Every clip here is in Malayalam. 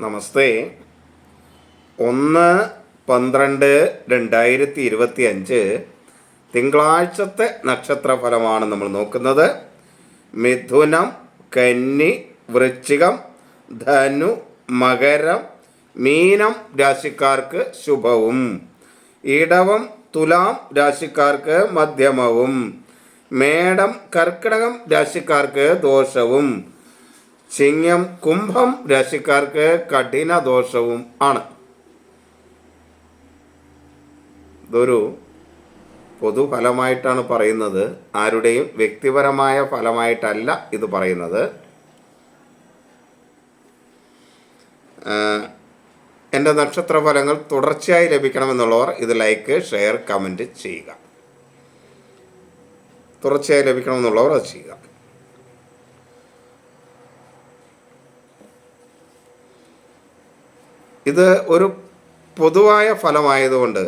നമസ്തേ. ഒന്ന് പന്ത്രണ്ട് രണ്ടായിരത്തി ഇരുപത്തി അഞ്ച് തിങ്കളാഴ്ചത്തെ നക്ഷത്രഫലമാണ് നമ്മൾ നോക്കുന്നത്. മിഥുനം കന്നി വൃശ്ചികം ധനു മകരം മീനം രാശിക്കാർക്ക് ശുഭവും. ഇടവം തുലാം രാശിക്കാർക്ക് മധ്യമവും. മേടം കർക്കിടകം രാശിക്കാർക്ക് ദോഷവും. ചിങ്ങം കുംഭം രാശിക്കാർക്ക് കഠിന ദോഷവും ആണ്. ഇതൊരു പൊതുഫലമായിട്ടാണ് പറയുന്നത്. ആരുടെയും വ്യക്തിപരമായ ഫലമായിട്ടല്ല ഇത് പറയുന്നത്. എന്റെ നക്ഷത്രഫലങ്ങൾ തുടർച്ചയായി ലഭിക്കണമെന്നുള്ളവർ ഇത് ലൈക്ക് ഷെയർ കമന്റ് ചെയ്യുക. തുടർച്ചയായി ലഭിക്കണമെന്നുള്ളവർ അത് ചെയ്യുക. ഇത് ഒരു പൊതുവായ ഫലമായതുകൊണ്ട്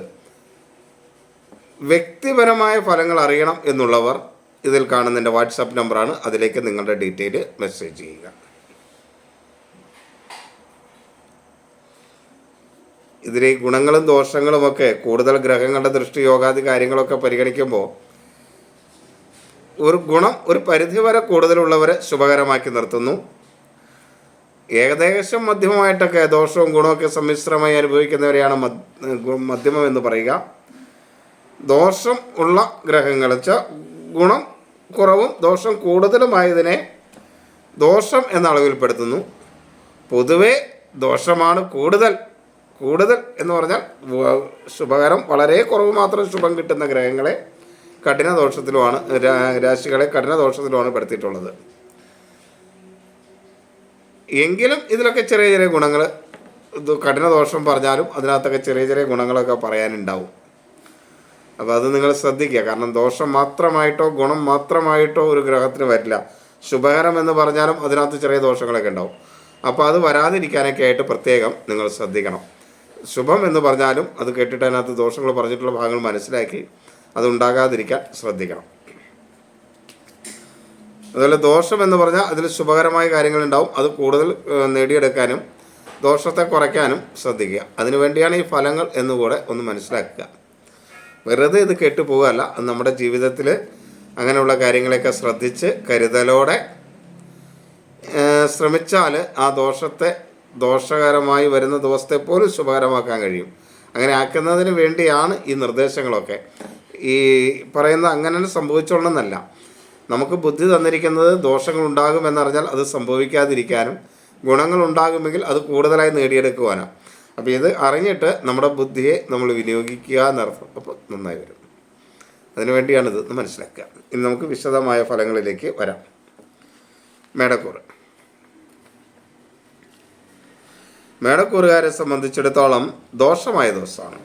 വ്യക്തിപരമായ ഫലങ്ങൾ അറിയണം എന്നുള്ളവർ ഇതിൽ കാണുന്ന എന്റെ വാട്സാപ്പ് നമ്പറാണ്. അതിലേക്ക് നിങ്ങളുടെ ഡീറ്റെയിൽ മെസ്സേജ് ചെയ്യുക. ഇതിലെ ഗുണങ്ങളും ദോഷങ്ങളുമൊക്കെ കൂടുതൽ ഗ്രഹങ്ങളുടെ ദൃഷ്ടി യോഗാദി കാര്യങ്ങളൊക്കെ പരിഗണിക്കുമ്പോൾ ഒരു ഗുണം ഒരു പരിധിവരെ കൂടുതലുള്ളവരെ ശുഭകരമാക്കി നിർത്തുന്നു. ഏകദേശം മധ്യമമായിട്ടൊക്കെ ദോഷവും ഗുണമൊക്കെ സമ്മിശ്രമായി അനുഭവിക്കുന്നവരെയാണ് മധ്യമം എന്ന് പറയുക. ദോഷം ഉള്ള ഗ്രഹങ്ങൾ വെച്ചാൽ ഗുണം കുറവും ദോഷം കൂടുതലുമായതിനെ ദോഷം എന്ന അളവിൽപ്പെടുത്തുന്നു. പൊതുവേ ദോഷമാണ് കൂടുതൽ കൂടുതൽ എന്ന് പറഞ്ഞാൽ ശുഭകരം വളരെ കുറവ് മാത്രം ശുഭം കിട്ടുന്ന ഗ്രഹങ്ങളെ കഠിന ദോഷത്തിലുമാണ് രാശികളെ കഠിന ദോഷത്തിലുമാണ് പെടുത്തിയിട്ടുള്ളത്. എങ്കിലും ഇതിലൊക്കെ ചെറിയ ചെറിയ ഗുണങ്ങൾ ഇത് കഠിന ദോഷം പറഞ്ഞാലും അതിനകത്തൊക്കെ ചെറിയ ചെറിയ ഗുണങ്ങളൊക്കെ പറയാനുണ്ടാവും. അപ്പോൾ അത് നിങ്ങൾ ശ്രദ്ധിക്കുക. കാരണം ദോഷം മാത്രമായിട്ടോ ഗുണം മാത്രമായിട്ടോ ഒരു ഗ്രഹത്തിന് വരില്ല. ശുഭകരം എന്ന് പറഞ്ഞാലും അതിനകത്ത് ചെറിയ ദോഷങ്ങളൊക്കെ ഉണ്ടാവും. അപ്പോൾ അത് വരാതിരിക്കാനൊക്കെ ആയിട്ട് പ്രത്യേകം നിങ്ങൾ ശ്രദ്ധിക്കണം. ശുഭം എന്ന് പറഞ്ഞാലും അത് കേട്ടിട്ട് അതിനകത്ത് ദോഷങ്ങൾ പറഞ്ഞിട്ടുള്ള ഭാഗങ്ങൾ മനസ്സിലാക്കി അത് ഉണ്ടാകാതിരിക്കാൻ ശ്രദ്ധിക്കണം. അതുപോലെ ദോഷം എന്ന് പറഞ്ഞാൽ അതിൽ ശുഭകരമായ കാര്യങ്ങളുണ്ടാവും. അത് കൂടുതൽ നേടിയെടുക്കാനും ദോഷത്തെ കുറയ്ക്കാനും ശ്രദ്ധിക്കുക. അതിനുവേണ്ടിയാണ് ഈ ഫലങ്ങൾ എന്നുകൂടെ ഒന്ന് മനസ്സിലാക്കുക. വെറുതെ ഇത് കേട്ടു പോവുകയല്ല. അത് നമ്മുടെ ജീവിതത്തിൽ അങ്ങനെയുള്ള കാര്യങ്ങളെയൊക്കെ ശ്രദ്ധിച്ച് കരുതലോടെ ശ്രമിച്ചാൽ ആ ദോഷത്തെ ദോഷകരമായി വരുന്ന ദിവസത്തെ പോലും ശുഭകരമാക്കാൻ കഴിയും. അങ്ങനെ ആക്കുന്നതിന് വേണ്ടിയാണ് ഈ നിർദ്ദേശങ്ങളൊക്കെ. ഈ പറയുന്ന അങ്ങനെ സംഭവിച്ചോളണമെന്നല്ല. നമുക്ക് ബുദ്ധി തന്നിരിക്കുന്നത് ദോഷങ്ങൾ ഉണ്ടാകുമെന്നറിഞ്ഞാൽ അത് സംഭവിക്കാതിരിക്കാനും ഗുണങ്ങൾ ഉണ്ടാകുമെങ്കിൽ അത് കൂടുതലായി നേടിയെടുക്കുവാനാണ് അപ്പോൾ ഇത് അറിഞ്ഞിട്ട് നമ്മുടെ ബുദ്ധിയെ നമ്മൾ വിനിയോഗിക്കുക എന്നർത്ഥം. അപ്പോൾ നന്നായി വരും. അതിനുവേണ്ടിയാണിത് മനസ്സിലാക്കുക. ഇനി നമുക്ക് വിശദമായ ഫലങ്ങളിലേക്ക് വരാം. മേടക്കൂറ്. മേടക്കൂറുകാരെ സംബന്ധിച്ചിടത്തോളം ദോഷമായ ദിവസമാണ്.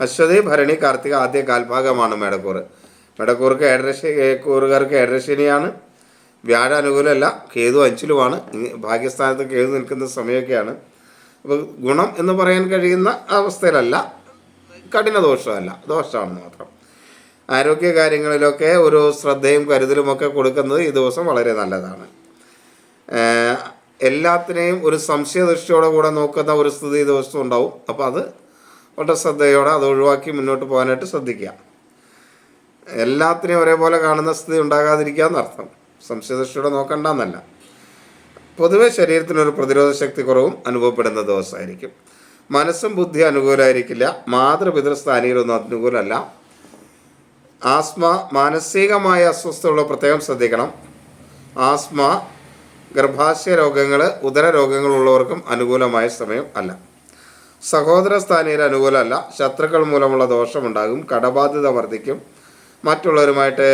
അശ്വതി ഭരണി കാർത്തിക ആദ്യ കാൽഭാഗമാണ് മേടക്കൂറ്. മേടക്കൂർക്ക് ഏഴരശ കൂറുകാർക്ക് ഏഴരശനിയാണ് വ്യാഴാനുകൂലമല്ല കേതു അഞ്ചിലുമാണ്. ഭാഗ്യസ്ഥാനത്ത് കേതു നിൽക്കുന്ന സമയമൊക്കെയാണ്. അപ്പോൾ ഗുണം എന്ന് പറയാൻ കഴിയുന്ന അവസ്ഥയിലല്ല കഠിന ദോഷമല്ല ദോഷമാണെന്ന് മാത്രം. ആരോഗ്യ കാര്യങ്ങളിലൊക്കെ ഒരു ശ്രദ്ധയും കരുതലുമൊക്കെ കൊടുക്കുന്നത് ഈ ദിവസം വളരെ നല്ലതാണ്. എല്ലാത്തിനെയും ഒരു സംശയദൃഷ്ടിയോടെ കൂടെ നോക്കുന്ന ഒരു സ്ഥിതി ഈ ദിവസം ഉണ്ടാവും. അപ്പോൾ അത് വളരെ ശ്രദ്ധയോടെ അത് ഒഴിവാക്കി മുന്നോട്ട് പോകാനായിട്ട് ശ്രദ്ധിക്കുക. എല്ലാത്തിനെയും ഒരേപോലെ കാണുന്ന സ്ഥിതി ഉണ്ടാകാതിരിക്കുക എന്നർത്ഥം സംശയദൃഷ്ടിയോടെ നോക്കണ്ടെന്നല്ല. പൊതുവെ ശരീരത്തിനൊരു പ്രതിരോധ ശക്തി കുറവും അനുഭവപ്പെടുന്ന ദിവസമായിരിക്കും. മനസ്സും ബുദ്ധി അനുകൂലമായിരിക്കില്ല മാതൃപിതൃസ്ഥാനികളൊന്നും അനുകൂലമല്ല. ആസ്മ മാനസികമായ അസ്വസ്ഥതകളോ പ്രത്യേകം ശ്രദ്ധിക്കണം. ആസ്മ ഗർഭാശയ രോഗങ്ങൾ ഉദര രോഗങ്ങളുള്ളവർക്കും അനുകൂലമായ സമയം അല്ല. സഹോദര സ്ഥാനീയർ അനുകൂലമല്ല. ശത്രുക്കൾ മൂലമുള്ള ദോഷമുണ്ടാകും. കടബാധ്യത വർദ്ധിക്കും. മറ്റുള്ളവരുമായിട്ട്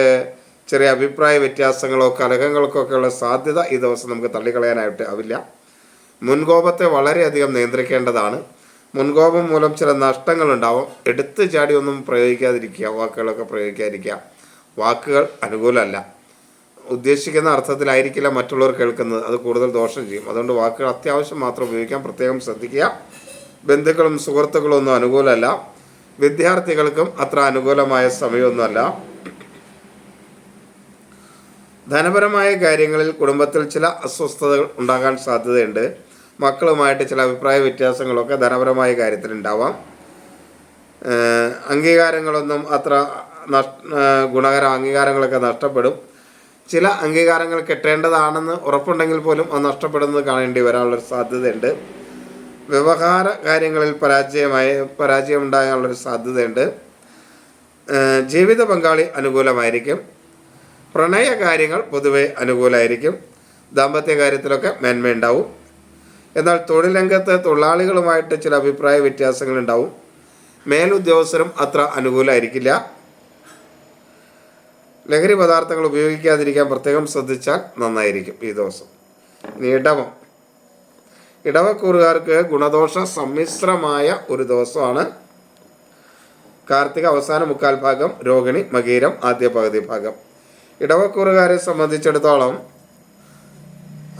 ചെറിയ അഭിപ്രായ വ്യത്യാസങ്ങളോ കലഹങ്ങൾക്കൊക്കെയുള്ള സാധ്യത ഈ ദിവസം നമുക്ക് തള്ളിക്കളയാനായിട്ട് ആവില്ല. മുൻകോപത്തെ വളരെയധികം നിയന്ത്രിക്കേണ്ടതാണ്. മുൻകോപം മൂലം ചില നഷ്ടങ്ങളുണ്ടാവും. എടുത്തു ചാടി ഒന്നും പ്രയോഗിക്കാതിരിക്കുക വാക്കുകളൊക്കെ പ്രയോഗിക്കാതിരിക്കുക വാക്കുകൾ അനുകൂലമല്ല. ഉദ്ദേശിക്കുന്ന അർത്ഥത്തിലായിരിക്കില്ല മറ്റുള്ളവർ കേൾക്കുന്നത്. അത് കൂടുതൽ ദോഷം ചെയ്യും. അതുകൊണ്ട് വാക്കുകൾ അത്യാവശ്യം മാത്രം ഉപയോഗിക്കാം പ്രത്യേകം ശ്രദ്ധിക്കുക. ബന്ധുക്കളും സുഹൃത്തുക്കളും ഒന്നും അനുകൂലമല്ല. വിദ്യാർത്ഥികൾക്കും അത്ര അനുകൂലമായ സമയമൊന്നുമല്ല. ധനപരമായ കാര്യങ്ങളിൽ കുടുംബത്തിൽ ചില അസ്വസ്ഥതകൾ ഉണ്ടാകാൻ സാധ്യതയുണ്ട്. മക്കളുമായിട്ട് ചില അഭിപ്രായ വ്യത്യാസങ്ങളൊക്കെ ധനപരമായ കാര്യത്തിലുണ്ടാവാം അംഗീകാരങ്ങളൊന്നും അത്ര ഗുണകര അംഗീകാരങ്ങളൊക്കെ നഷ്ടപ്പെടും. ചില അംഗീകാരങ്ങൾ കിട്ടേണ്ടതാണെന്ന് ഉറപ്പുണ്ടെങ്കിൽ പോലും അത് നഷ്ടപ്പെടുന്നത് കാണേണ്ടി വരാനുള്ളൊരു സാധ്യതയുണ്ട്. വ്യവഹാര കാര്യങ്ങളിൽ പരാജയമായ പരാജയം ഉണ്ടാകാനുള്ളൊരു സാധ്യതയുണ്ട് ജീവിത പങ്കാളി അനുകൂലമായിരിക്കും. പ്രണയ കാര്യങ്ങൾ പൊതുവെ അനുകൂലമായിരിക്കും. ദാമ്പത്യ കാര്യത്തിലൊക്കെ മേന്മയുണ്ടാവും. എന്നാൽ തൊഴിൽ രംഗത്ത് തൊഴിലാളികളുമായിട്ട് ചില അഭിപ്രായ വ്യത്യാസങ്ങളുണ്ടാവും. മേലുദ്യോഗസ്ഥരും അത്ര അനുകൂലമായിരിക്കില്ല. ലഹരി പദാർത്ഥങ്ങൾ ഉപയോഗിക്കാതിരിക്കാൻ പ്രത്യേകം ശ്രദ്ധിച്ചാൽ നന്നായിരിക്കും ഈ ദിവസം. ഇടവം ഇടവക്കൂറുകാർക്ക് ഗുണദോഷ സമ്മിശ്രമായ ഒരു ദിവസമാണ്. കാർത്തിക അവസാന മുക്കാൽ ഭാഗം രോഹിണി മകീരം ആദ്യ പകുതി ഭാഗം. ഇടവക്കൂറുകാരെ സംബന്ധിച്ചിടത്തോളം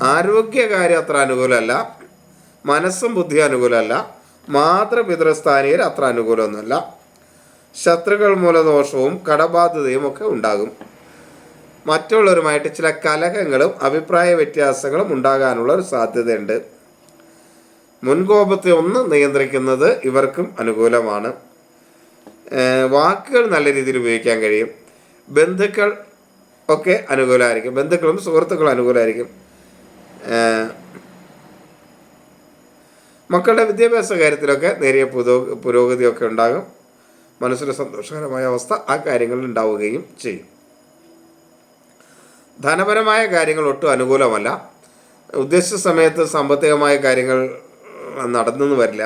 ആരോഗ്യകാര്യം അത്ര അനുകൂലമല്ല മനസ്സും ബുദ്ധി അനുകൂലമല്ല മാതൃപിതൃസ്ഥാനീയർ അത്ര അനുകൂലമൊന്നുമല്ല. ശത്രുക്കൾ മൂലദോഷവും കടബാധ്യതയും ഒക്കെ ഉണ്ടാകും. മറ്റുള്ളവരുമായിട്ട് ചില കലഹങ്ങളും അഭിപ്രായ വ്യത്യാസങ്ങളും ഉണ്ടാകാനുള്ള ഒരു സാധ്യതയുണ്ട്. മുൻകോപത്തെ ഒന്ന് നിയന്ത്രിക്കുന്നത് ഇവർക്കും അനുകൂലമാണ്. വാക്കുകൾ നല്ല രീതിയിൽ ഉപയോഗിക്കാൻ കഴിയും. ബന്ധുക്കൾ ഒക്കെ അനുകൂലമായിരിക്കും. ബന്ധുക്കളും സുഹൃത്തുക്കളും അനുകൂലമായിരിക്കും. മക്കളുടെ വിദ്യാഭ്യാസ കാര്യത്തിലൊക്കെ നേരിയ പുരോ പുരോഗതിയൊക്കെ ഉണ്ടാകും. മനസ്സിന് സന്തോഷകരമായ അവസ്ഥ ആ കാര്യങ്ങളിൽ ഉണ്ടാവുകയും ചെയ്യും. ധനപരമായ കാര്യങ്ങൾ ഒട്ടും അനുകൂലമല്ല. ഉദ്ദേശിച്ച സമയത്ത് സാമ്പത്തികമായ കാര്യങ്ങൾ നടന്നെന്ന് വരില്ല.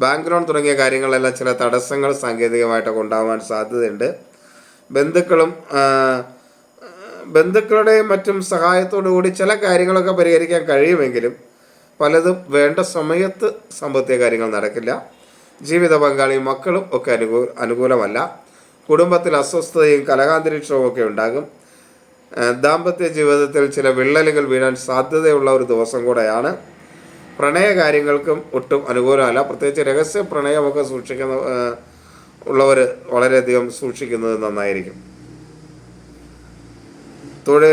ബാങ്ക് ലോൺ തുടങ്ങിയ കാര്യങ്ങളെല്ലാം ചില തടസ്സങ്ങൾ സാങ്കേതികമായിട്ടൊക്കെ ഉണ്ടാവാൻ സാധ്യതയുണ്ട്. ബന്ധുക്കളും ബന്ധുക്കളുടെയും മറ്റും സഹായത്തോടു കൂടി ചില കാര്യങ്ങളൊക്കെ പരിഹരിക്കാൻ കഴിയുമെങ്കിലും പലതും വേണ്ട സമയത്ത് സാമ്പത്തിക കാര്യങ്ങൾ നടക്കില്ല. ജീവിത പങ്കാളിയും മക്കളും ഒക്കെ അനുകൂ അനുകൂലമല്ല. കുടുംബത്തിൽ അസ്വസ്ഥതയും കലഹാന്തരീക്ഷവും ഒക്കെ ഉണ്ടാകും. ദാമ്പത്യ ജീവിതത്തിൽ ചില വിള്ളലുകൾ വീഴാൻ സാധ്യതയുള്ള ഒരു ദിവസം കൂടെയാണ് പ്രണയ കാര്യങ്ങൾക്കും ഒട്ടും അനുകൂലമല്ല. പ്രത്യേകിച്ച് രഹസ്യ പ്രണയമൊക്കെ സൂക്ഷിക്കുന്ന ഉള്ളവർ വളരെയധികം സൂക്ഷിക്കുന്നത് നന്നായിരിക്കും. തൊഴിൽ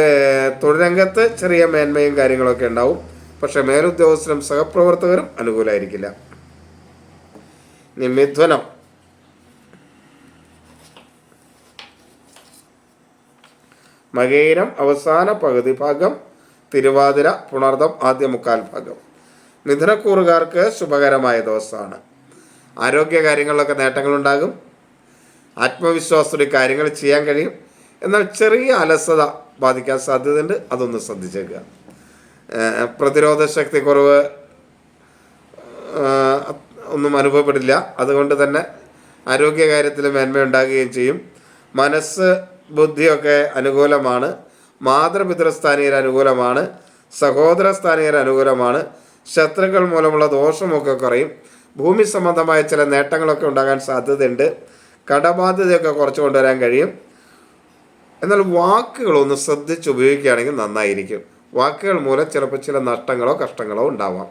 തൊഴിലംഗത്ത് ചെറിയ മേന്മയും കാര്യങ്ങളൊക്കെ ഉണ്ടാവും. പക്ഷെ മേലുദ്യോഗസ്ഥരും സഹപ്രവർത്തകരും അനുകൂലമായിരിക്കില്ല. നിമിധ്വനം. മകേരം അവസാന പകുതി ഭാഗം തിരുവാതിര പുണർദം ആദ്യ മുക്കാൽ ഭാഗം. മിഥുനക്കൂറുകാർക്ക് ശുഭകരമായ ദിവസമാണ്. ആരോഗ്യ കാര്യങ്ങളിലൊക്കെ നേട്ടങ്ങളുണ്ടാകും. ആത്മവിശ്വാസത്തോടെ കാര്യങ്ങൾ ചെയ്യാൻ കഴിയും. എന്നാൽ ചെറിയ അലസത ബാധിക്കാൻ സാധ്യതയുണ്ട്. അതൊന്ന് ശ്രദ്ധിച്ചേക്കുക പ്രതിരോധ ശക്തി കുറവ് ഒന്നും അനുഭവപ്പെടില്ല. അതുകൊണ്ട് തന്നെ ആരോഗ്യ കാര്യത്തിൽ മേന്മയുണ്ടാകുകയും ചെയ്യും. മനസ്സ് ബുദ്ധിയൊക്കെ അനുകൂലമാണ്. മാതൃപിതൃസ്ഥാനീയർ അനുകൂലമാണ്. സഹോദര സ്ഥാനീയർ അനുകൂലമാണ്. ശത്രുക്കൾ മൂലമുള്ള ദോഷമൊക്കെ കുറയും. ഭൂമി സംബന്ധമായ ചില നേട്ടങ്ങളൊക്കെ ഉണ്ടാകാൻ സാധ്യതയുണ്ട്. കടബാധ്യതയൊക്കെ കുറച്ച് കൊണ്ടുവരാൻ കഴിയും. എന്നാൽ വാക്കുകളൊന്ന് ശ്രദ്ധിച്ച് ഉപയോഗിക്കുകയാണെങ്കിൽ നന്നായിരിക്കും. വാക്കുകൾ മൂലം ചിലപ്പോൾ ചില നഷ്ടങ്ങളോ കഷ്ടങ്ങളോ ഉണ്ടാവാം.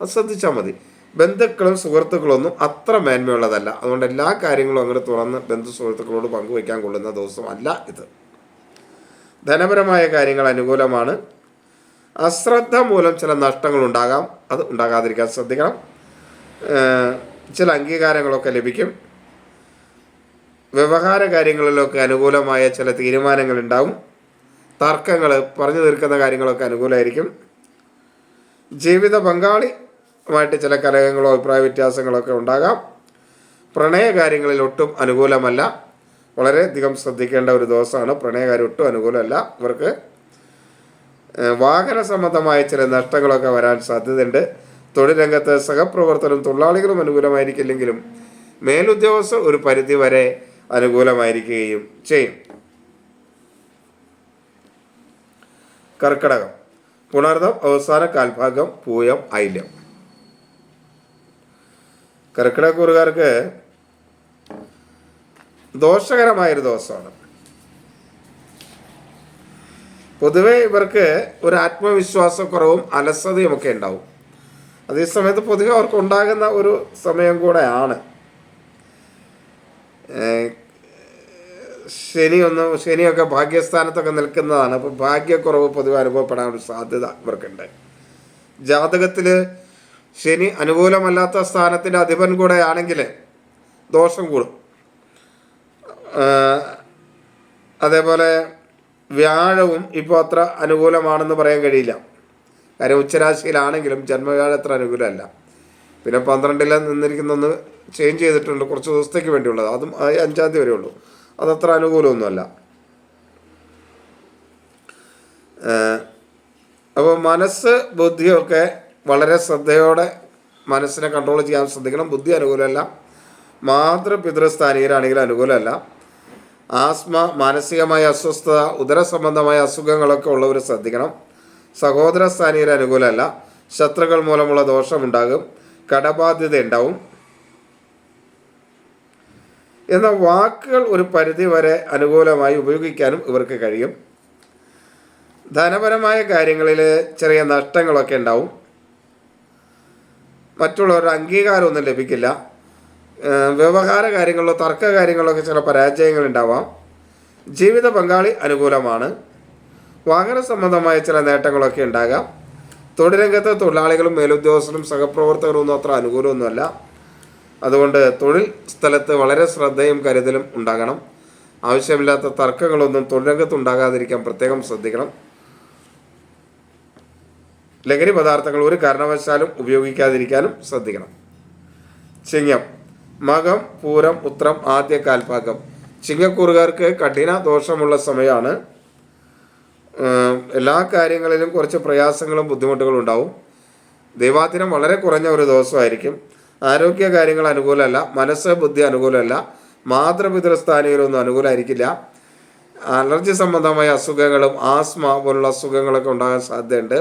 അത് ശ്രദ്ധിച്ചാൽ മതി. ബന്ധുക്കളും സുഹൃത്തുക്കളൊന്നും അത്ര മേന്മയുള്ളതല്ല. അതുകൊണ്ട് എല്ലാ കാര്യങ്ങളും അങ്ങനെ തുറന്ന് ബന്ധു സുഹൃത്തുക്കളോട് പങ്കുവയ്ക്കാൻ കൊള്ളുന്ന ദിവസമല്ല ഇത്. ധനപരമായ കാര്യങ്ങൾ അനുകൂലമാണ്. അശ്രദ്ധ മൂലം ചില നഷ്ടങ്ങൾ ഉണ്ടാകാം അത് ഉണ്ടാകാതിരിക്കാൻ ശ്രദ്ധിക്കണം. ചില അംഗീകാരങ്ങളൊക്കെ ലഭിക്കും. വ്യവഹാര കാര്യങ്ങളിലൊക്കെ അനുകൂലമായ ചില തീരുമാനങ്ങൾ ഉണ്ടാവും തർക്കങ്ങൾ പറഞ്ഞു തീർക്കുന്ന കാര്യങ്ങളൊക്കെ അനുകൂലമായിരിക്കും. ജീവിത പങ്കാളിയുമായിട്ട് ചില കലഹങ്ങളോ അഭിപ്രായ വ്യത്യാസങ്ങളൊക്കെ ഉണ്ടാകാം. പ്രണയ കാര്യങ്ങളിൽ ഒട്ടും അനുകൂലമല്ല. വളരെയധികം ശ്രദ്ധിക്കേണ്ട ഒരു ദിവസമാണ്. പ്രണയകാര്യം ഒട്ടും അനുകൂലമല്ല. ഇവർക്ക് വാഹന സംബന്ധമായ ചില നഷ്ടങ്ങളൊക്കെ വരാൻ സാധ്യതയുണ്ട്. തൊഴിൽ രംഗത്ത് സഹപ്രവർത്തനം തൊഴിലാളികളും അനുകൂലമായിരിക്കില്ലെങ്കിലും മേലുദ്യോഗസ്ഥർ ഒരു പരിധി വരെ അനുകൂലമായിരിക്കുകയും ചെയ്യും. കർക്കിടകം. പുണർദം അവസാന കാൽഭാഗം പൂയം ഐല്യം കർക്കിടക കൂറുകാർക്ക് ദോഷകരമായൊരു ദിവസമാണ്. പൊതുവെ ഇവർക്ക് ഒരു ആത്മവിശ്വാസക്കുറവും അലസതയും ഒക്കെ ഉണ്ടാവും. അതേ സമയത്ത് പൊതുവെ അവർക്ക് ഉണ്ടാകുന്ന ഒരു സമയം കൂടെയാണ്. ശനി ഒന്ന് ശനിയൊക്കെ ഭാഗ്യസ്ഥാനത്തൊക്കെ നിൽക്കുന്നതാണ്. അപ്പോൾ ഭാഗ്യക്കുറവ് പൊതുവെ അനുഭവപ്പെടാൻ ഒരു സാധ്യത ഇവർക്കുണ്ട്. ജാതകത്തിൽ ശനി അനുകൂലമല്ലാത്ത സ്ഥാനത്തിന്റെ അധിപൻ കൂടെ ആണെങ്കിൽ ദോഷം കൂടും. അതേപോലെ വ്യാഴവും ഇപ്പോൾ അത്ര അനുകൂലമാണെന്ന് പറയാൻ കഴിയില്ല. കാര്യം ഉച്ചരാശിയിലാണെങ്കിലും ജന്മവ്യാഴം അത്ര അനുകൂലമല്ല. പിന്നെ പന്ത്രണ്ടിൽ നിന്നിരിക്കുന്ന ഒന്ന് ചേഞ്ച് ചെയ്തിട്ടുണ്ട് കുറച്ച് ദിവസത്തേക്ക് വേണ്ടിയുള്ളത്. അതും അഞ്ചാം തീയതി വരെ ഉള്ളൂ അതത്ര അനുകൂലമൊന്നുമല്ല. അപ്പോൾ മനസ്സ് ബുദ്ധിയൊക്കെ വളരെ ശ്രദ്ധയോടെ മനസ്സിനെ കൺട്രോൾ ചെയ്യാൻ ശ്രദ്ധിക്കണം. ബുദ്ധി അനുകൂലമല്ല. മാതൃപിതൃസ്ഥാനീയരാണെങ്കിൽ അനുകൂലമല്ല. ആസ്മ മാനസികമായ അസ്വസ്ഥത ഉദര സംബന്ധമായ അസുഖങ്ങളൊക്കെ ഉള്ളവർ ശ്രദ്ധിക്കണം. സഹോദര സ്ഥാനീയർ അനുകൂലമല്ല. ശത്രുക്കൾ മൂലമുള്ള ദോഷമുണ്ടാകും. കടബാധ്യത ഉണ്ടാവും എന്നാൽ വാക്കുകൾ ഒരു പരിധി വരെ അനുകൂലമായി ഉപയോഗിക്കാനും ഇവർക്ക് കഴിയും. ധനപരമായ കാര്യങ്ങളിൽ ചെറിയ നഷ്ടങ്ങളൊക്കെ ഉണ്ടാവും. മറ്റുള്ളവരുടെ അംഗീകാരമൊന്നും ലഭിക്കില്ല. വ്യവഹാര കാര്യങ്ങളിലോ തർക്ക കാര്യങ്ങളിലൊക്കെ ചില പരാജയങ്ങൾ ഉണ്ടാവാം. ജീവിത പങ്കാളി അനുകൂലമാണ്. വാഹന സംബന്ധമായ ചില നേട്ടങ്ങളൊക്കെ ഉണ്ടാകാം. തൊഴിലംഗത്ത് തൊഴിലാളികളും മേലുദ്യോഗസ്ഥരും സഹപ്രവർത്തകരും ഒന്നും അത്ര അനുകൂലമൊന്നുമല്ല. അതുകൊണ്ട് തൊഴിൽ സ്ഥലത്ത് വളരെ ശ്രദ്ധയും കരുതലും ഉണ്ടാകണം. ആവശ്യമില്ലാത്ത തർക്കങ്ങളൊന്നും തൊഴിലംഗത്ത് ഉണ്ടാകാതിരിക്കാൻ പ്രത്യേകം ശ്രദ്ധിക്കണം. ലഹരി പദാർത്ഥങ്ങൾ ഒരു കാരണവശാലും ഉപയോഗിക്കാതിരിക്കാനും ശ്രദ്ധിക്കണം. ചിങ്ങം. മകം പൂരം ഉത്രം ആദ്യ കാൽഭാഗം. ചിങ്ങക്കൂറുകാർക്ക് കഠിന ദോഷമുള്ള സമയമാണ് എല്ലാ കാര്യങ്ങളിലും കുറച്ച് പ്രയാസങ്ങളും ബുദ്ധിമുട്ടുകളും ഉണ്ടാവും. ദൈവാദിനം വളരെ കുറഞ്ഞ ഒരു ദിവസമായിരിക്കും. ആരോഗ്യ കാര്യങ്ങൾ അനുകൂലമല്ല മനസ്സ് ബുദ്ധി അനുകൂലമല്ല മാതൃപിതൃസ്ഥാനികളൊന്നും അനുകൂലമായിരിക്കില്ല. അലർജി സംബന്ധമായ അസുഖങ്ങളും ആസ്മ പോലുള്ള അസുഖങ്ങളൊക്കെ ഉണ്ടാകാൻ സാധ്യതയുണ്ട്.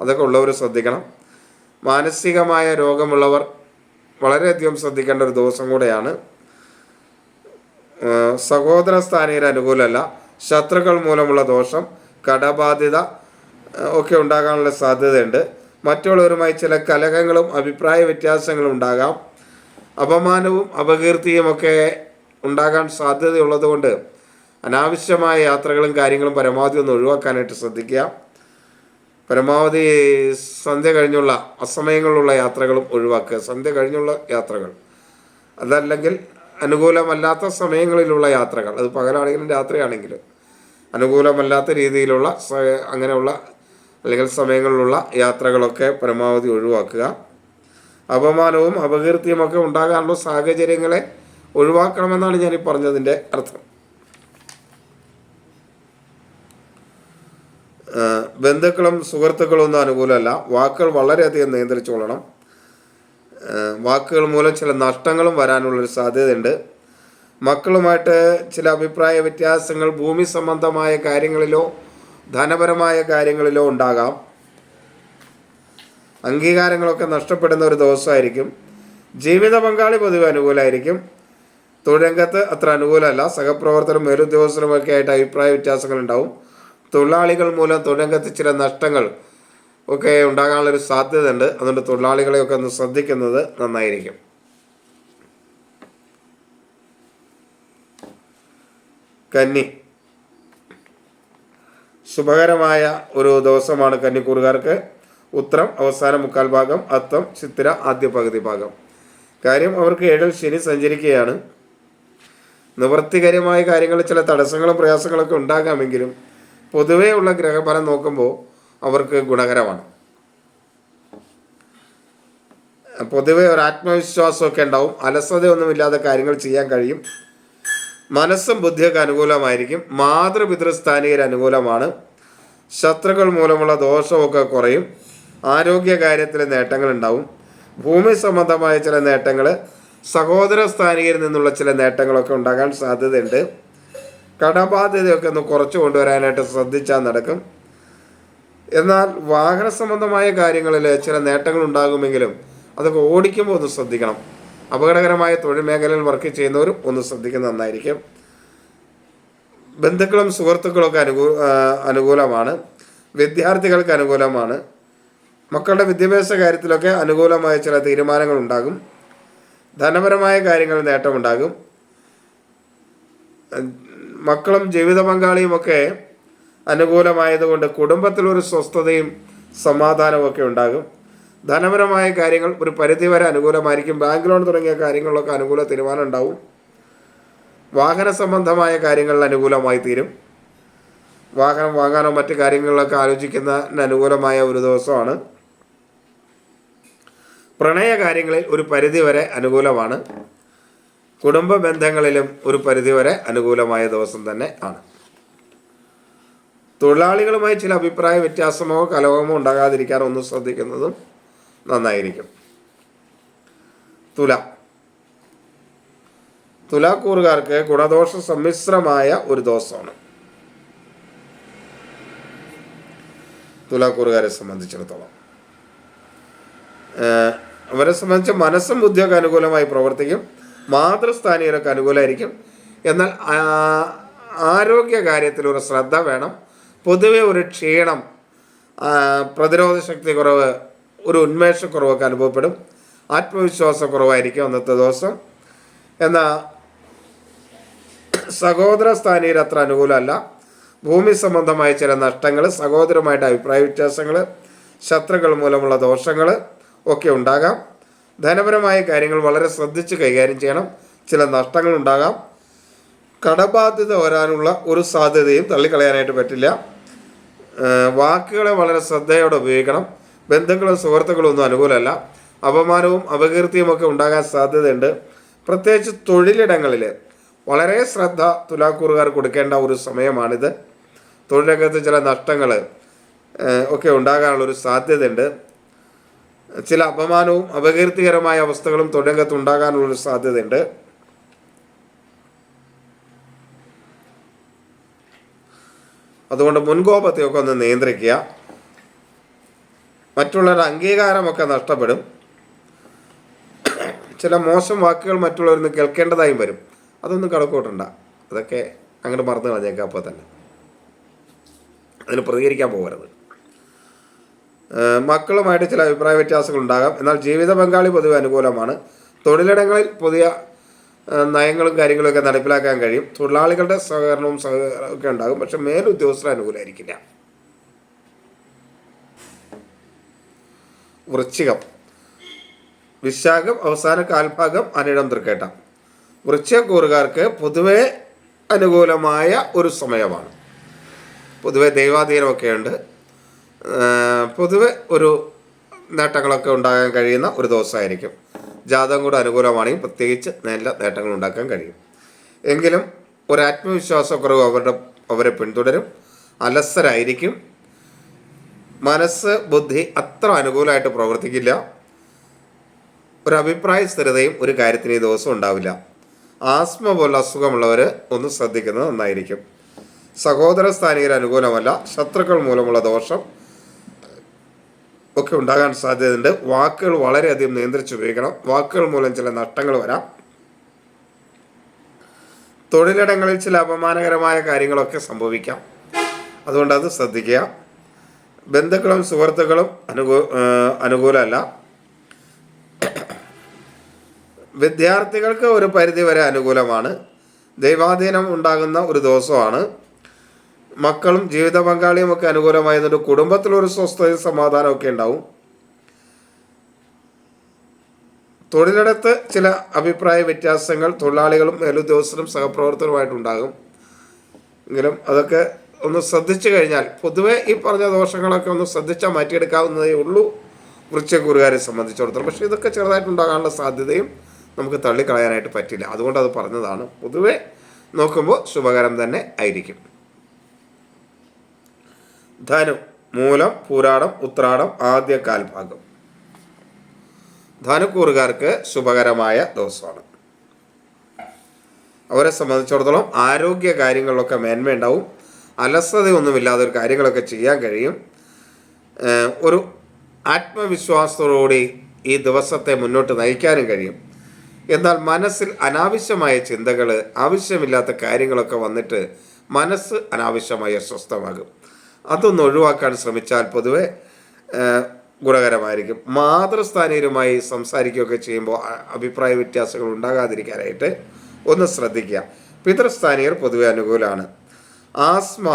അതൊക്കെ ഉള്ളവർ ശ്രദ്ധിക്കണം. മാനസികമായ രോഗമുള്ളവർ വളരെയധികം ശ്രദ്ധിക്കേണ്ട ഒരു ദിവസം കൂടെയാണ്. സഹോദര സ്ഥാനീയർ അനുകൂലമല്ല ശത്രുക്കൾ മൂലമുള്ള ദോഷം കടബാധ്യത ഒക്കെ ഉണ്ടാകാനുള്ള സാധ്യതയുണ്ട്. മറ്റുള്ളവരുമായി ചില കലഹങ്ങളും അഭിപ്രായ വ്യത്യാസങ്ങളും ഉണ്ടാകാം. അപമാനവും അപകീർത്തിയും ഒക്കെ ഉണ്ടാകാൻ സാധ്യതയുള്ളതുകൊണ്ട് അനാവശ്യമായ യാത്രകളും കാര്യങ്ങളും പരമാവധി ഒന്ന് ഒഴിവാക്കാനായിട്ട് ശ്രദ്ധിക്കുക. പരമാവധി സന്ധ്യ കഴിഞ്ഞുള്ള അസമയങ്ങളിലുള്ള യാത്രകളും ഒഴിവാക്കുക. സന്ധ്യ കഴിഞ്ഞുള്ള യാത്രകൾ. അതല്ലെങ്കിൽ അനുകൂലമല്ലാത്ത സമയങ്ങളിലുള്ള യാത്രകൾ. അത് പകലാണെങ്കിലും രാത്രിയാണെങ്കിലും. അനുകൂലമല്ലാത്ത രീതിയിലുള്ള അങ്ങനെയുള്ള അല്ലെങ്കിൽ സമയങ്ങളിലുള്ള യാത്രകളൊക്കെ പരമാവധി ഒഴിവാക്കുക. അപമാനവും അപകീർത്തിയുമൊക്കെ ഉണ്ടാകാനുള്ള സാഹചര്യങ്ങളെ ഒഴിവാക്കണമെന്നാണ് ഞാൻ ഈ പറഞ്ഞതിന്റെ അർത്ഥം. ബന്ധുക്കളും സുഹൃത്തുക്കളും ഒന്നും അനുകൂലമല്ല. വാക്കുകൾ വളരെയധികം നിയന്ത്രിച്ചുകൊള്ളണം. വാക്കുകൾ മൂലം ചില നഷ്ടങ്ങളും വരാനുള്ളൊരു സാധ്യതയുണ്ട്. മക്കളുമായിട്ട് ചില അഭിപ്രായ വ്യത്യാസങ്ങൾ ഭൂമി സംബന്ധമായ കാര്യങ്ങളിലോ ധനപരമായ കാര്യങ്ങളിലോ ഉണ്ടാകാം. അംഗീകാരങ്ങളൊക്കെ നഷ്ടപ്പെടുന്ന ഒരു ദിവസമായിരിക്കും. ജീവിത പങ്കാളി പൊതുവെ അനുകൂലമായിരിക്കും. തൊഴിലംഗത്ത് അത്ര അനുകൂലമല്ല. സഹപ്രവർത്തനം മേലുദ്യോഗസ്ഥരുമൊക്കെ ആയിട്ട് അഭിപ്രായ വ്യത്യാസങ്ങൾ ഉണ്ടാവും. തൊഴിലാളികൾ മൂലം തൊഴിലംഗത്ത് ചില നഷ്ടങ്ങൾ ഒക്കെ ഉണ്ടാകാനുള്ളൊരു സാധ്യതയുണ്ട്. അതുകൊണ്ട് തൊഴിലാളികളെയൊക്കെ ഒന്ന് ശ്രദ്ധിക്കുന്നത് നന്നായിരിക്കും. കന്നി. ശുഭകരമായ ഒരു ദിവസമാണ് കന്നിക്കൂറുകാർക്ക്. ഉത്രം അവസാന മുക്കാൽ ഭാഗം അത്തം ചിത്തിര ആദ്യ പകുതി ഭാഗം. കാര്യം അവർക്ക് ഏഴിൽ ശനി സഞ്ചരിക്കുകയാണ്. നിവൃത്തികരമായ കാര്യങ്ങളിൽ ചില തടസ്സങ്ങളും പ്രയാസങ്ങളൊക്കെ ഉണ്ടാകാമെങ്കിലും പൊതുവേ ഉള്ള ഗ്രഹഫലം നോക്കുമ്പോൾ അവർക്ക് ഗുണകരമാണ്. പൊതുവേ ഒരു ആത്മവിശ്വാസമൊക്കെ ഉണ്ടാവും. അലസതയൊന്നുമില്ലാതെ കാര്യങ്ങൾ ചെയ്യാൻ കഴിയും. മനസ്സും ബുദ്ധിയൊക്കെ അനുകൂലമായിരിക്കും. മാതൃപിതൃസ്ഥാനികർ അനുകൂലമാണ്. ശത്രുക്കൾ മൂലമുള്ള ദോഷമൊക്കെ കുറയും. ആരോഗ്യ കാര്യത്തിൽ നേട്ടങ്ങളുണ്ടാവും ഭൂമി സംബന്ധമായ ചില നേട്ടങ്ങൾ സഹോദര സ്ഥാനികരിൽ നിന്നുള്ള ചില നേട്ടങ്ങളൊക്കെ ഉണ്ടാകാൻ സാധ്യതയുണ്ട്. കടബാധ്യതയൊക്കെ ഒന്ന് കുറച്ച് കൊണ്ടുവരാനായിട്ട് ശ്രദ്ധിച്ചാൽ നടക്കും. എന്നാൽ വാഹന സംബന്ധമായ കാര്യങ്ങളിൽ ചില നേട്ടങ്ങൾ ഉണ്ടാകുമെങ്കിലും അതൊക്കെ ഓടിക്കുമ്പോൾ ഒന്ന് ശ്രദ്ധിക്കണം. അപകടകരമായ തൊഴിൽ മേഖലയിൽ വർക്ക് ചെയ്യുന്നവരും ഒന്ന് ശ്രദ്ധിക്കുന്നത് നന്നായിരിക്കും. ബന്ധുക്കളും സുഹൃത്തുക്കളൊക്കെ അനുകൂ അനുകൂലമാണ്. വിദ്യാർത്ഥികൾക്ക് അനുകൂലമാണ്. മക്കളുടെ വിദ്യാഭ്യാസ കാര്യത്തിലൊക്കെ അനുകൂലമായ ചില തീരുമാനങ്ങൾ ഉണ്ടാകും. ധനപരമായ കാര്യങ്ങളിൽ നേട്ടമുണ്ടാകും. മക്കളും ജീവിത പങ്കാളിയും ഒക്കെ അനുകൂലമായതുകൊണ്ട് കുടുംബത്തിൽ ഒരു സ്വസ്ഥതയും സമാധാനവും ഒക്കെ ഉണ്ടാകും. ധനപരമായ കാര്യങ്ങൾ ഒരു പരിധിവരെ അനുകൂലമായിരിക്കും. ബാങ്ക് ലോൺ തുടങ്ങിയ കാര്യങ്ങളിലൊക്കെ അനുകൂല തീരുമാനം ഉണ്ടാവും. വാഹന സംബന്ധമായ കാര്യങ്ങളിൽ അനുകൂലമായി തീരും. വാഹനം വാങ്ങാനോ മറ്റു കാര്യങ്ങളിലൊക്കെ ആലോചിക്കുന്നതിന് അനുകൂലമായ ഒരു ദിവസമാണ്. പ്രണയ കാര്യങ്ങളിൽ ഒരു പരിധിവരെ അനുകൂലമാണ്. കുടുംബ ബന്ധങ്ങളിലും ഒരു പരിധിവരെ അനുകൂലമായ ദിവസം തന്നെ ആണ്. തൊഴിലാളികളുമായി ചില അഭിപ്രായ വ്യത്യാസമോ കലഹമോ ഉണ്ടാകാതിരിക്കാൻ ഒന്ന് ശ്രദ്ധിക്കുന്നതും നന്നായിരിക്കും. തുല. തുലാക്കൂറുകാർക്ക് ഗുണദോഷ സമ്മിശ്രമായ ഒരു ദോഷമാണ് തുലാക്കൂറുകാരെ സംബന്ധിച്ചിടത്തോളം. അവരെ സംബന്ധിച്ച് മനസ്സും ബുദ്ധിയൊക്കെ അനുകൂലമായി പ്രവർത്തിക്കും. മാതൃസ്ഥാനീയരൊക്കെ അനുകൂലമായിരിക്കും എന്നാൽ ആരോഗ്യ കാര്യത്തിൽ ഒരു ശ്രദ്ധ വേണം. പൊതുവെ ഒരു ക്ഷീണം പ്രതിരോധ ശക്തി കുറവ് ഒരു ഉന്മേഷക്കുറവൊക്കെ അനുഭവപ്പെടും. ആത്മവിശ്വാസക്കുറവായിരിക്കും അന്നത്തെ ദിവസം. എന്നാൽ സഹോദര സ്ഥാനീയർ അത്ര അനുകൂലമല്ല. ഭൂമി സംബന്ധമായ ചില നഷ്ടങ്ങൾ സഹോദരമായിട്ട് അഭിപ്രായ വ്യത്യാസങ്ങൾ ശത്രുക്കൾ മൂലമുള്ള ദോഷങ്ങൾ ഒക്കെ ഉണ്ടാകാം. ധനപരമായ കാര്യങ്ങൾ വളരെ ശ്രദ്ധിച്ച് കൈകാര്യം ചെയ്യണം. ചില നഷ്ടങ്ങൾ ഉണ്ടാകാം കടബാധ്യത വരാനുള്ള ഒരു സാധ്യതയും തള്ളിക്കളയാനായിട്ട് പറ്റില്ല. വാക്കുകളെ വളരെ ശ്രദ്ധയോടെ ഉപയോഗിക്കണം. ബന്ധുക്കളും സുഹൃത്തുക്കളും ഒന്നും അനുകൂലമല്ല. അപമാനവും അപകീർത്തിയും ഒക്കെ ഉണ്ടാകാൻ സാധ്യതയുണ്ട്. പ്രത്യേകിച്ച് തൊഴിലിടങ്ങളിൽ വളരെ ശ്രദ്ധ തുലാക്കൂറുകാർ കൊടുക്കേണ്ട ഒരു സമയമാണിത്. തൊഴിലകത്ത് ചില നഷ്ടങ്ങൾ ഒക്കെ ഉണ്ടാകാനുള്ള ഒരു സാധ്യതയുണ്ട്. ചില അപമാനവും അപകീർത്തികരമായ അവസ്ഥകളും തുടങ്ങത്ത് ഉണ്ടാകാനുള്ളൊരു സാധ്യതയുണ്ട്. അതുകൊണ്ട് മുൻകോപത്തെയൊക്കെ ഒന്ന് നിയന്ത്രിക്കുക. മറ്റുള്ളവരുടെ അംഗീകാരമൊക്കെ നഷ്ടപ്പെടും. ചില മോശം വാക്കുകൾ മറ്റുള്ളവരിൽ നിന്ന് കേൾക്കേണ്ടതായും വരും. അതൊന്നും കണക്കൂട്ടണ്ട. അതൊക്കെ അങ്ങോട്ട് മറന്നു കളഞ്ഞേക്കാം അപ്പോൾ തന്നെ. അതിന് പ്രതികരിക്കാൻ പോകരുത്. മക്കളുമായിട്ട് ചില അഭിപ്രായ വ്യത്യാസങ്ങൾ ഉണ്ടാകാം. എന്നാൽ ജീവിത പങ്കാളി പൊതുവെ അനുകൂലമാണ്. തൊഴിലിടങ്ങളിൽ പുതിയ നയങ്ങളും കാര്യങ്ങളൊക്കെ നടപ്പിലാക്കാൻ കഴിയും. തൊഴിലാളികളുടെ സഹകരണവും ഒക്കെ ഉണ്ടാകും. പക്ഷെ മേലുദ്യോഗസ്ഥർ അനുകൂലമായിരിക്കില്ല വൃശ്ചികം. വിശാഖം അവസാന കാൽഭാഗം അനിടം തൃക്കേട്ട. വൃശ്ചികക്കൂറുകാർക്ക് പൊതുവെ അനുകൂലമായ ഒരു സമയമാണ്. പൊതുവെ ദൈവാധീനമൊക്കെ ഉണ്ട്. ഏഹ് പൊതുവെ ഒരു നേട്ടങ്ങളൊക്കെ ഉണ്ടാകാൻ കഴിയുന്ന ഒരു ദിവസമായിരിക്കും. ജാതകം കൂടെ അനുകൂലമാണെങ്കിൽ പ്രത്യേകിച്ച് നല്ല നേട്ടങ്ങൾ ഉണ്ടാക്കാൻ കഴിയും. എങ്കിലും ഒരു ആത്മവിശ്വാസക്കുറവ് അവരുടെ അവരെ പിന്തുടരും. അലസരായിരിക്കും. മനസ്സ് ബുദ്ധി അത്ര അനുകൂലമായിട്ട് പ്രവർത്തിക്കില്ല. ഒരു അഭിപ്രായ സ്ഥിരതയും ഒരു കാര്യത്തിന് ഈ ദിവസം ഉണ്ടാവില്ല. ആസ്മ പോലുള്ള അസുഖമുള്ളവർ ഒന്ന് ശ്രദ്ധിക്കുന്നത് നന്നായിരിക്കും. സഹോദര സ്ഥാനികർ അനുകൂലമല്ല. ശത്രുക്കൾ മൂലമുള്ള ദോഷം ഒക്കെ ഉണ്ടാകാൻ സാധ്യതയുണ്ട്. വാക്കുകൾ വളരെയധികം നിയന്ത്രിച്ച് ഉപയോഗിക്കണം. വാക്കുകൾ മൂലം ചില നഷ്ടങ്ങൾ വരാം. തൊഴിലിടങ്ങളിൽ ചില അപമാനകരമായ കാര്യങ്ങളൊക്കെ സംഭവിക്കാം. അതുകൊണ്ട് അത് ശ്രദ്ധിക്കുക. ബന്ധുക്കളും സുഹൃത്തുക്കളും അനുകൂ അനുകൂലമല്ല. വിദ്യാർത്ഥികൾക്ക് ഒരു പരിധിവരെ അനുകൂലമാണ്. ദൈവാധീനം ഉണ്ടാകുന്ന ഒരു ദിവസമാണ്. മക്കളും ജീവിത പങ്കാളിയും ഒക്കെ അനുകൂലമായതുകൊണ്ട് കുടുംബത്തിലൊരു സ്വസ്ഥതയും സമാധാനവും ഒക്കെ ഉണ്ടാവും. തൊഴിലിടത്ത് ചില അഭിപ്രായ വ്യത്യാസങ്ങൾ തൊഴിലാളികളും മേലുദ്യോഗസ്ഥരും സഹപ്രവർത്തകരുമായിട്ടുണ്ടാകും എങ്കിലും അതൊക്കെ ഒന്ന് ശ്രദ്ധിച്ചു കഴിഞ്ഞാൽ പൊതുവെ ഈ പറഞ്ഞ ദോഷങ്ങളൊക്കെ ഒന്ന് ശ്രദ്ധിച്ചാൽ മാറ്റിയെടുക്കാവുന്നതേ ഉള്ളൂ. വൃശ്ചകൂറുകാരെ സംബന്ധിച്ചിടത്തോളം. പക്ഷേ ഇതൊക്കെ ചെറുതായിട്ടുണ്ടാകാനുള്ള സാധ്യതയും നമുക്ക് തള്ളിക്കളയാനായിട്ട് പറ്റില്ല. അതുകൊണ്ട് അത് പറഞ്ഞതാണ്. പൊതുവെ നോക്കുമ്പോൾ ശുഭകരം തന്നെ ആയിരിക്കും. ധനു മൂലം പൂരാടം ഉത്രാടം ആദ്യ കാൽഭാഗം ധനുക്കൂറുകാർക്ക് ശുഭകരമായ ദിവസമാണ്. അവരെ സംബന്ധിച്ചിടത്തോളം ആരോഗ്യ കാര്യങ്ങളിലൊക്കെ മേന്മയുണ്ടാവും. അലസതയൊന്നുമില്ലാതെ ഒരു കാര്യങ്ങളൊക്കെ ചെയ്യാൻ കഴിയും. ഒരു ആത്മവിശ്വാസത്തോടുകൂടി ഈ ദിവസത്തെ മുന്നോട്ട് നയിക്കാനും കഴിയും. എന്നാൽ മനസ്സിൽ അനാവശ്യമായ ചിന്തകൾ ആവശ്യമില്ലാത്ത കാര്യങ്ങളൊക്കെ വന്നിട്ട് മനസ്സ് അനാവശ്യമായി അസ്വസ്ഥമാകും. അതൊന്ന് ഒഴിവാക്കാൻ ശ്രമിച്ചാൽ പൊതുവെ ഗുണകരമായിരിക്കും. മാതൃസ്ഥാനീയരുമായി സംസാരിക്കുകയൊക്കെ ചെയ്യുമ്പോൾ അഭിപ്രായ വ്യത്യാസങ്ങൾ ഉണ്ടാകാതിരിക്കാനായിട്ട് ഒന്ന് ശ്രദ്ധിക്കുക. പിതൃസ്ഥാനീയർ പൊതുവെ അനുകൂലമാണ് ആസ്മ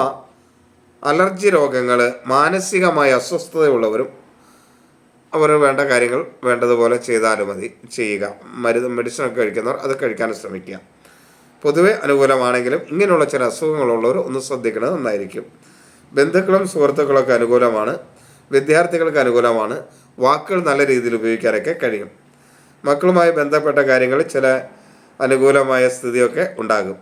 അലർജി രോഗങ്ങൾ മാനസികമായ അസ്വസ്ഥതയുള്ളവരും അവർ വേണ്ട കാര്യങ്ങൾ വേണ്ടതുപോലെ ചെയ്താലും മതി ചെയ്യുക. മരുന്ന് മെഡിസിനൊക്കെ കഴിക്കുന്നവർ അത് കഴിക്കാൻ ശ്രമിക്കുക. പൊതുവെ അനുകൂലമാണെങ്കിലും ഇങ്ങനെയുള്ള ചില അസുഖങ്ങളുള്ളവർ ഒന്ന് ശ്രദ്ധിക്കുന്നത് നന്നായിരിക്കും. ബന്ധുക്കളും സുഹൃത്തുക്കളൊക്കെ അനുകൂലമാണ് വിദ്യാർത്ഥികൾക്ക് അനുകൂലമാണ് വാക്കുകൾ നല്ല രീതിയിൽ ഉപയോഗിക്കാനൊക്കെ കഴിയും. മക്കളുമായി ബന്ധപ്പെട്ട കാര്യങ്ങളിൽ ചില അനുകൂലമായ സ്ഥിതിയൊക്കെ ഉണ്ടാകും.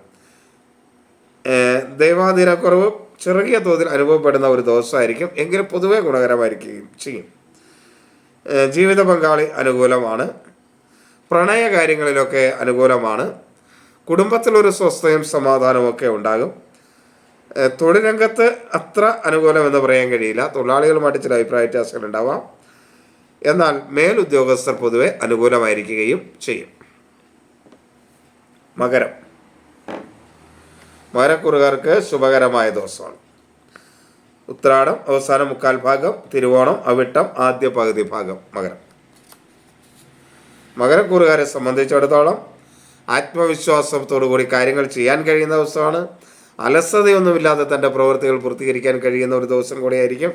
ദൈവാധീനക്കുറവ് ചെറിയ തോതിൽ അനുഭവപ്പെടുന്ന ഒരു ദിവസമായിരിക്കും എങ്കിലും പൊതുവെ ഗുണകരമായിരിക്കുകയും ചെയ്യും. ജീവിത പങ്കാളി അനുകൂലമാണ് പ്രണയ കാര്യങ്ങളിലൊക്കെ അനുകൂലമാണ് കുടുംബത്തിലൊരു സ്വസ്ഥയും സമാധാനവും ഒക്കെ ഉണ്ടാകും. തൊഴിൽ രംഗത്ത് അത്ര അനുകൂലം എന്ന് പറയാൻ കഴിയില്ല. തൊഴിലാളികളുമായിട്ട് ചില അഭിപ്രായ വ്യത്യാസങ്ങൾ ഉണ്ടാവാം. എന്നാൽ മേലുദ്യോഗസ്ഥർ പൊതുവെ അനുകൂലമായിരിക്കുകയും ചെയ്യും. മകരം. മകരക്കുറുകാർക്ക് ശുഭകരമായ ദിവസമാണ്. ഉത്രാടം അവസാന മുക്കാൽ ഭാഗം തിരുവോണം അവിട്ടം ആദ്യ പകുതി ഭാഗം മകരം. മകരക്കൂറുകാരെ സംബന്ധിച്ചിടത്തോളം ആത്മവിശ്വാസത്തോടു കൂടി കാര്യങ്ങൾ ചെയ്യാൻ കഴിയുന്ന ദിവസമാണ്. അലസതയൊന്നുമില്ലാതെ തന്റെ പ്രവൃത്തികൾ പൂർത്തീകരിക്കാൻ കഴിയുന്ന ഒരു ദിവസം കൂടിയായിരിക്കും.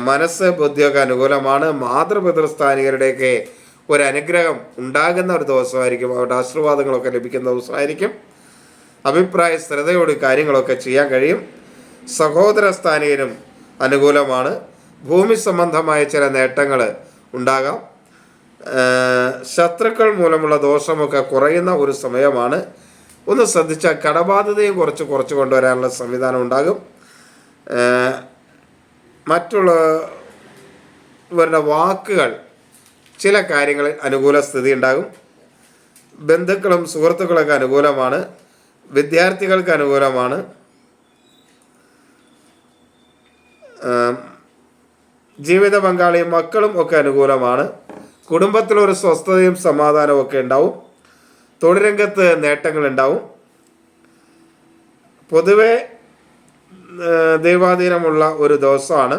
മനസ്സ് ബുദ്ധിയൊക്കെ അനുകൂലമാണ്. മാതൃപിതൃസ്ഥാനികരുടെയൊക്കെ ഒരു അനുഗ്രഹം ഉണ്ടാകുന്ന ഒരു ദിവസമായിരിക്കും. അവരുടെ ആശീർവാദങ്ങളൊക്കെ ലഭിക്കുന്ന ദിവസമായിരിക്കും. അഭിപ്രായ സ്ഥിരതയോട് കാര്യങ്ങളൊക്കെ ചെയ്യാൻ കഴിയും. സഹോദര സ്ഥാനീയനും അനുകൂലമാണ്. ഭൂമി സംബന്ധമായ ചില നേട്ടങ്ങൾ ഉണ്ടാകാം. ശത്രുക്കൾ മൂലമുള്ള ദോഷമൊക്കെ കുറയുന്ന ഒരു സമയമാണ്. ഒന്ന് ശ്രദ്ധിച്ചാൽ കടബാധ്യതയും കുറച്ച് കുറച്ച് കൊണ്ടുവരാനുള്ള സംവിധാനം ഉണ്ടാകും. മറ്റുള്ള ഇവരുടെ വാക്കുകൾ ചില കാര്യങ്ങളിൽ അനുകൂല സ്ഥിതി ഉണ്ടാകും. ബന്ധുക്കളും സുഹൃത്തുക്കളൊക്കെ അനുകൂലമാണ്. വിദ്യാർത്ഥികൾക്ക് അനുകൂലമാണ്. ജീവിത പങ്കാളിയും മക്കളും ഒക്കെ അനുകൂലമാണ്. കുടുംബത്തിലൊരു സ്വസ്ഥതയും സമാധാനവും ഒക്കെ ഉണ്ടാവും. തൊഴിൽ രംഗത്ത് നേട്ടങ്ങൾ ഉണ്ടാവും പൊതുവെ ദൈവാധീനമുള്ള ഒരു ദിവസമാണ്.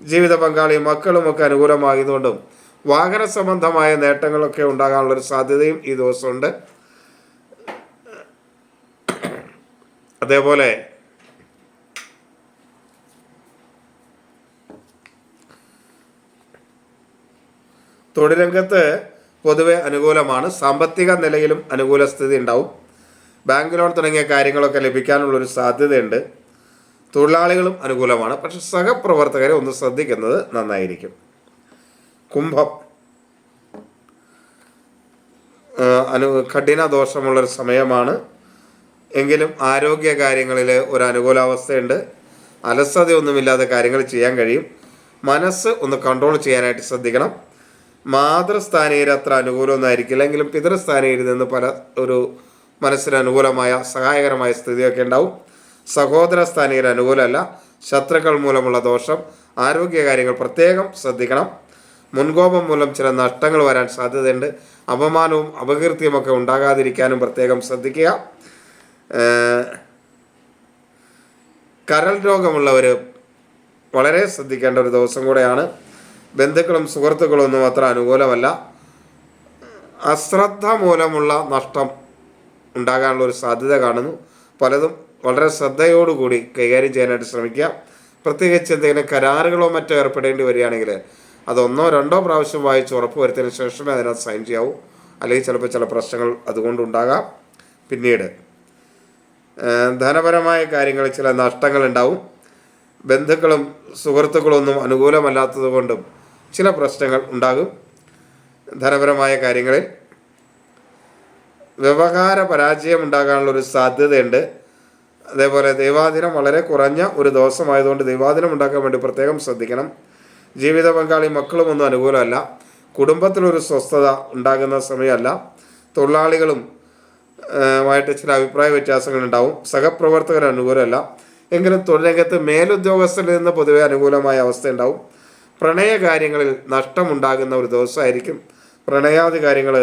ജീവിത പങ്കാളി മക്കളും ഒക്കെ അനുകൂലമായതുകൊണ്ടും വാഹന സംബന്ധമായ നേട്ടങ്ങളൊക്കെ ഉണ്ടാകാനുള്ളൊരു സാധ്യതയും ഈ ദിവസമുണ്ട്. അതേപോലെ തൊഴിൽ രംഗത്ത് പൊതുവെ അനുകൂലമാണ്. സാമ്പത്തിക നിലയിലും അനുകൂല സ്ഥിതി ഉണ്ടാവും. ബാങ്ക് ലോൺ തുടങ്ങിയ കാര്യങ്ങളൊക്കെ ലഭിക്കാനുള്ളൊരു സാധ്യതയുണ്ട്. തൊഴിലാളികളും അനുകൂലമാണ്. പക്ഷെ സഹപ്രവർത്തകരെ ഒന്ന് ശ്രദ്ധിക്കുന്നത് നന്നായിരിക്കും. കുംഭം. അനു കഠിന ദോഷമുള്ളൊരു സമയമാണ്. എങ്കിലും ആരോഗ്യ കാര്യങ്ങളിൽ ഒരു അനുകൂലാവസ്ഥയുണ്ട്. അലസതയൊന്നുമില്ലാതെ കാര്യങ്ങൾ ചെയ്യാൻ കഴിയും. മനസ്സ് ഒന്ന് കൺട്രോൾ ചെയ്യാനായിട്ട് ശ്രദ്ധിക്കണം. മാതൃസ്ഥാനീയർ അത്ര അനുകൂലമൊന്നും ആയിരിക്കില്ല എങ്കിലും പിതൃസ്ഥാനീയരിൽ നിന്ന് പല ഒരു മനസ്സിന് അനുകൂലമായ സഹായകരമായ സ്ഥിതിയൊക്കെ ഉണ്ടാവും. സഹോദര സ്ഥാനീയർ അനുകൂലമല്ല. ശത്രുക്കൾ മൂലമുള്ള ദോഷം. ആരോഗ്യകാര്യങ്ങൾ പ്രത്യേകം ശ്രദ്ധിക്കണം. മുൻകോപം മൂലം ചില നഷ്ടങ്ങൾ വരാൻ സാധ്യതയുണ്ട്. അപമാനവും അപകീർത്തിയുമൊക്കെ ഉണ്ടാകാതിരിക്കാനും പ്രത്യേകം ശ്രദ്ധിക്കുക. കരൾ രോഗമുള്ളവർ വളരെ ശ്രദ്ധിക്കേണ്ട ഒരു ദിവസം കൂടെയാണ്. ബന്ധുക്കളും സുഹൃത്തുക്കളും ഒന്നും അത്ര അനുകൂലമല്ല. അശ്രദ്ധ മൂലമുള്ള നഷ്ടം ഉണ്ടാകാനുള്ള ഒരു സാധ്യത കാണുന്നു. പലതും വളരെ ശ്രദ്ധയോടുകൂടി കൈകാര്യം ചെയ്യാനായിട്ട് ശ്രമിക്കുക. പ്രത്യേകിച്ച് എന്തെങ്കിലും കരാറുകളോ മറ്റോ ഏർപ്പെടേണ്ടി വരികയാണെങ്കിൽ അതൊന്നോ രണ്ടോ പ്രാവശ്യം വായിച്ച് ഉറപ്പ് വരുത്തിയതിന് ശേഷമേ അതിനകത്ത് സൈൻ ചെയ്യാവൂ. അല്ലെങ്കിൽ ചിലപ്പോൾ ചില പ്രശ്നങ്ങൾ അതുകൊണ്ടുണ്ടാകാം. പിന്നീട് ധനപരമായ കാര്യങ്ങളിൽ ചില നഷ്ടങ്ങൾ ഉണ്ടാവും ബന്ധുക്കളും സുഹൃത്തുക്കളും ഒന്നും അനുകൂലമല്ലാത്തത് കൊണ്ടും ചില പ്രശ്നങ്ങൾ ഉണ്ടാകും. ധനപരമായ കാര്യങ്ങളിൽ വ്യവഹാര പരാജയം ഉണ്ടാകാനുള്ള ഒരു സാധ്യതയുണ്ട്. അതേപോലെ ദൈവാദിനം വളരെ കുറഞ്ഞ ഒരു ദിവസമായതുകൊണ്ട് ദൈവാദിനം ഉണ്ടാക്കാൻ വേണ്ടി പ്രത്യേകം ശ്രദ്ധിക്കണം. ജീവിത പങ്കാളി മക്കളും ഒന്നും അനുകൂലമല്ല. കുടുംബത്തിലൊരു സ്വസ്ഥത ഉണ്ടാകുന്ന സമയമല്ല. തൊഴിലാളികളും ആയിട്ട് ചില അഭിപ്രായ വ്യത്യാസങ്ങൾ ഉണ്ടാവും. സഹപ്രവർത്തകർ അനുകൂലമല്ല. എങ്കിലും തൊഴിലരംഗത്ത് മേലുദ്യോഗസ്ഥരിൽ നിന്ന് പൊതുവെ അനുകൂലമായ അവസ്ഥ ഉണ്ടാവും. പ്രണയ കാര്യങ്ങളിൽ നഷ്ടമുണ്ടാകുന്ന ഒരു ദിവസമായിരിക്കും. പ്രണയാദി കാര്യങ്ങൾ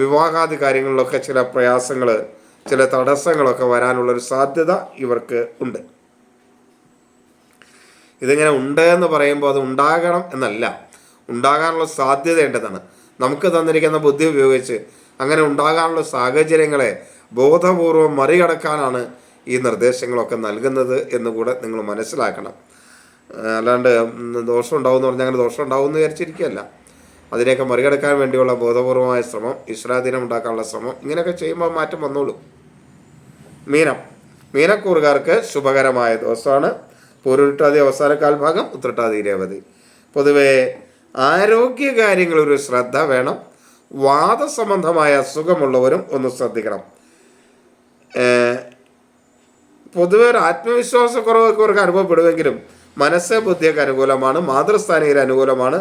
വിവാഹാദി കാര്യങ്ങളിലൊക്കെ ചില പ്രയാസങ്ങൾ ചില തടസ്സങ്ങളൊക്കെ വരാനുള്ളൊരു സാധ്യത ഇവർക്ക് ഉണ്ട്. ഇതിങ്ങനെ ഉണ്ട് എന്ന് പറയുമ്പോൾ അത് ഉണ്ടാകണം എന്നല്ല. ഉണ്ടാകാനുള്ള സാധ്യതയുണ്ടെന്നാണ് നമുക്ക് തന്നിരിക്കുന്ന ബുദ്ധി ഉപയോഗിച്ച് അങ്ങനെ ഉണ്ടാകാനുള്ള സാഹചര്യങ്ങളെ ബോധപൂർവം മറികടക്കാനാണ് ഈ നിർദ്ദേശങ്ങളൊക്കെ നൽകുന്നത് എന്നുകൂടെ നിങ്ങൾ മനസ്സിലാക്കണം. അല്ലാണ്ട് ദോഷം ഉണ്ടാവും എന്ന് പറഞ്ഞാൽ അങ്ങനെ ദോഷം ഉണ്ടാവും എന്ന് വിചാരിച്ചിരിക്കുകയല്ല. അതിനെയൊക്കെ മറികടക്കാൻ വേണ്ടിയുള്ള ബോധപൂർവമായ ശ്രമം ഈശ്വരാധീനം ഉണ്ടാക്കാനുള്ള ശ്രമം ഇങ്ങനെയൊക്കെ ചെയ്യുമ്പോൾ മാറ്റം വന്നോളൂ. മീനം. മീനക്കൂറുകാർക്ക് ശുഭകരമായ ദിവസമാണ്. പൂരുരുട്ടാതി അവസാന കാൽഭാഗം ഉത്രട്ടാതി രേവതി. പൊതുവെ ആരോഗ്യ കാര്യങ്ങളിൽ ഒരു ശ്രദ്ധ വേണം. വാദസംബന്ധമായ അസുഖമുള്ളവരും ഒന്ന് ശ്രദ്ധിക്കണം. പൊതുവെ ഒരു ആത്മവിശ്വാസക്കുറവൊക്കെ അവർക്ക് അനുഭവപ്പെടുമെങ്കിലും മനസ്സ് ബുദ്ധിയൊക്കെ അനുകൂലമാണ് മാതൃസ്ഥാനീയർ അനുകൂലമാണ്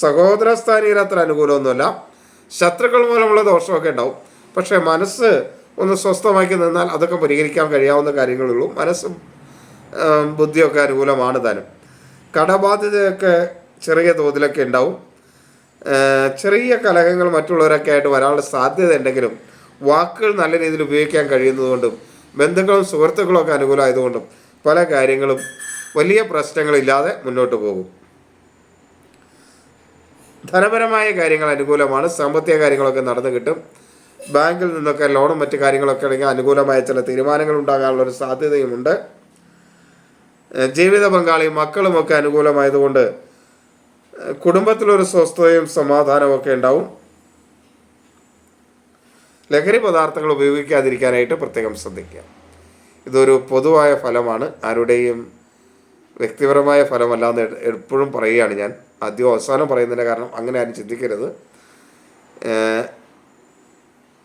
സഹോദരസ്ഥാനീയർ അത്ര അനുകൂലമൊന്നുമല്ല. ശത്രുക്കൾ മൂലമുള്ള ദോഷമൊക്കെ ഉണ്ടാവും. പക്ഷേ മനസ്സ് ഒന്ന് സ്വസ്ഥമാക്കി നിന്നാൽ അതൊക്കെ പരിഹരിക്കാൻ കഴിയാവുന്ന കാര്യങ്ങളുള്ളൂ. മനസ്സും ആം, ബുദ്ധിയൊക്കെ അനുകൂലമാണ് താനും. കടബാധ്യതയൊക്കെ ചെറിയ തോതിലൊക്കെ ഉണ്ടാവും. ചെറിയ കലഹങ്ങൾ മറ്റുള്ളവരൊക്കെ ആയിട്ട് വരാനുള്ള സാധ്യത ഉണ്ടെങ്കിലും വാക്കുകൾ നല്ല രീതിയിൽ ഉപയോഗിക്കാൻ കഴിയുന്നതുകൊണ്ടും ബന്ധുക്കളും സുഹൃത്തുക്കളും ഒക്കെ അനുകൂലമായതുകൊണ്ടും പല കാര്യങ്ങളും വലിയ പ്രശ്നങ്ങളില്ലാതെ മുന്നോട്ട് പോകും. ധനപരമായ കാര്യങ്ങൾ അനുകൂലമാണ്. സാമ്പത്തിക കാര്യങ്ങളൊക്കെ നടന്നു കിട്ടും. ബാങ്കിൽ നിന്നൊക്കെ ലോണും മറ്റു കാര്യങ്ങളൊക്കെ ആണെങ്കിൽ അനുകൂലമായ ചില തീരുമാനങ്ങൾ ഉണ്ടാകാനുള്ള ഒരു സാധ്യതയുമുണ്ട്. ജീവിത പങ്കാളിയും മക്കളുമൊക്കെ അനുകൂലമായതുകൊണ്ട് കുടുംബത്തിലൊരു സ്വസ്ഥതയും സമാധാനവും ഒക്കെ ഉണ്ടാവും. ലഹരി പദാർത്ഥങ്ങൾ ഉപയോഗിക്കാതിരിക്കാനായിട്ട് പ്രത്യേകം ശ്രദ്ധിക്കുക. ഇതൊരു പൊതുവായ ഫലമാണ്. ആരുടെയും വ്യക്തിപരമായ ഫലമല്ലാന്ന് എപ്പോഴും പറയുകയാണ് ഞാൻ. ആദ്യം അവസാനം പറയുന്നതിന്റെ കാരണം അങ്ങനെ ആരും ചിന്തിക്കരുത്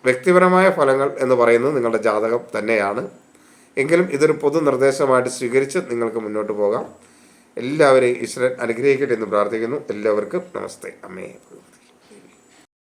വ്യക്തിപരമായ ഫലങ്ങൾ എന്ന് പറയുന്നത് നിങ്ങളുടെ ജാതകം തന്നെയാണ്. എങ്കിലും ഇതൊരു പൊതു നിർദ്ദേശമായിട്ട് സ്വീകരിച്ച് നിങ്ങൾക്ക് മുന്നോട്ട് പോകാം. എല്ലാവരെയും ഈശ്വരൻ അനുഗ്രഹിക്കട്ടെ എന്ന് പ്രാർത്ഥിക്കുന്നു. എല്ലാവർക്കും നമസ്തേ. അമ്മേ.